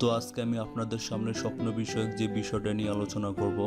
তো আজকে আমি আপনাদের সামনে স্বপ্ন বিষয়ক যে বিষয়টা নিয়ে আলোচনা করব,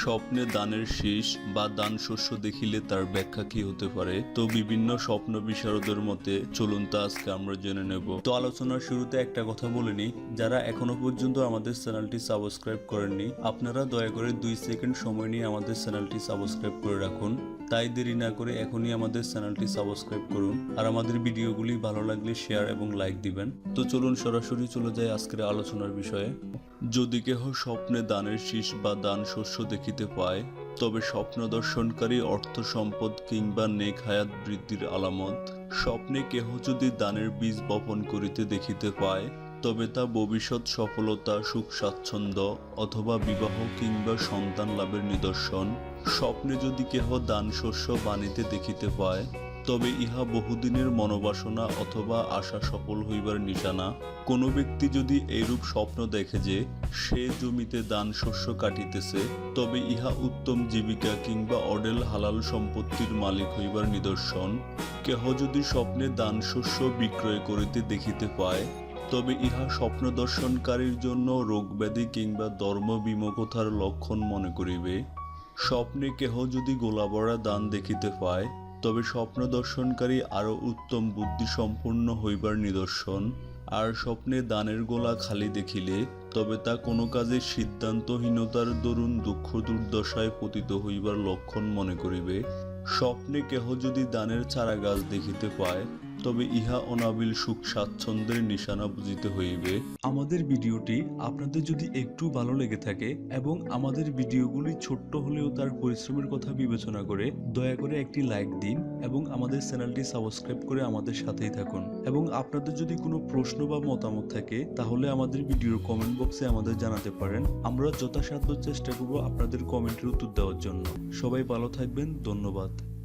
স্বপ্নে দানের শেষ বা দান শস্য দেখিলে তার ব্যাখ্যা কি হতে পারে? তো বিভিন্ন স্বপ্ন বিশারদের মতে চলুন তা আজকে আমরা জেনে নেব। তো আলোচনার শুরুতে একটা কথা বলে নিই, যারা এখনও পর্যন্ত আমাদের চ্যানেলটি সাবস্ক্রাইব করেননি, আপনারা দয়া করে দুই সেকেন্ড সময় নিয়ে আমাদের চ্যানেলটি সাবস্ক্রাইব করে রাখুন। তাই দেরি না করে এখনই আমাদের চ্যানেলটি সাবস্ক্রাইব করুন আর আমাদের ভিডিওগুলি ভালো লাগলে শেয়ার এবং লাইক দিবেন। তো চলুন সরাসরি চলে যাই আজকের আলোচনার বিষয়ে। যদি কেহ স্বপ্নে দানের শীষ বা দান শস্য দেখিতে পায়, তবে স্বপ্ন দর্শনকারী অর্থ সম্পদ কিংবা নেক হায়াত বৃদ্ধির আলামত। স্বপ্নে কেহ যদি দানের বীজ বপন করিতে দেখিতে পায়, তবে তা ভবিষ্যৎ সফলতা, সুখ স্বাচ্ছন্দ্য অথবা বিবাহ কিংবা সন্তান লাভের নিদর্শন। স্বপ্নে যদি কেহ দান শস্য বাণীতে দেখিতে পায় তবে ইহা বহুদিনের মনোবাসনা অথবা আশা সফল হইবার নিশানা। কোনো ব্যক্তি যদি এইরূপ স্বপ্ন দেখে যে সে জমিতে দান শস্য কাটিতেছে, তবে ইহা উত্তম জীবিকা কিংবা অডেল হালাল সম্পত্তির মালিক হইবার নিদর্শন। কেহ যদি স্বপ্নে দান শস্য বিক্রয় করিতে দেখিতে পায়, তবে ইহা স্বপ্ন দর্শনকারীর জন্য রোগব্যাধি কিংবা ধর্ম বিমুখতার লক্ষণ মনে করিবে। স্বপ্নে কেহ যদি গোলাবড়া দান দেখিতে পায় তবে স্বপ্ন দর্শনকারী আরও উত্তম বুদ্ধি সম্পন্ন হইবার নিদর্শন। আর স্বপ্নে দানের গোলা খালি দেখিলে, তবে তা কোনো কাজে সিদ্ধান্তহীনতার দরুন দুঃখ দুর্দশায় পতিত হইবার লক্ষণ মনে করিবে। স্বপ্নে কেহ যদি দানের চারা গাছ দেখিতে পায় তবে ইহা অনাবিল সুখ স্বাচ্ছন্দ্যের নিশানা বুঝিতে হইবে। আমাদের ভিডিওটি আপনাদের যদি একটু ভালো লেগে থাকে এবং আমাদের ভিডিওগুলি ছোট্ট হলেও তার পরিশ্রমের কথা বিবেচনা করে দয়া করে একটি লাইক দিন এবং আমাদের চ্যানেলটি সাবস্ক্রাইব করে আমাদের সাথেই থাকুন। এবং আপনাদের যদি কোনো প্রশ্ন বা মতামত থাকে তাহলে আমাদের ভিডিওর কমেন্ট বক্সে আমাদের জানাতে পারেন। আমরা যথাসাধ্য চেষ্টা করব আপনাদের কমেন্টের উত্তর দেওয়ার জন্য। সবাই ভালো থাকবেন, ধন্যবাদ।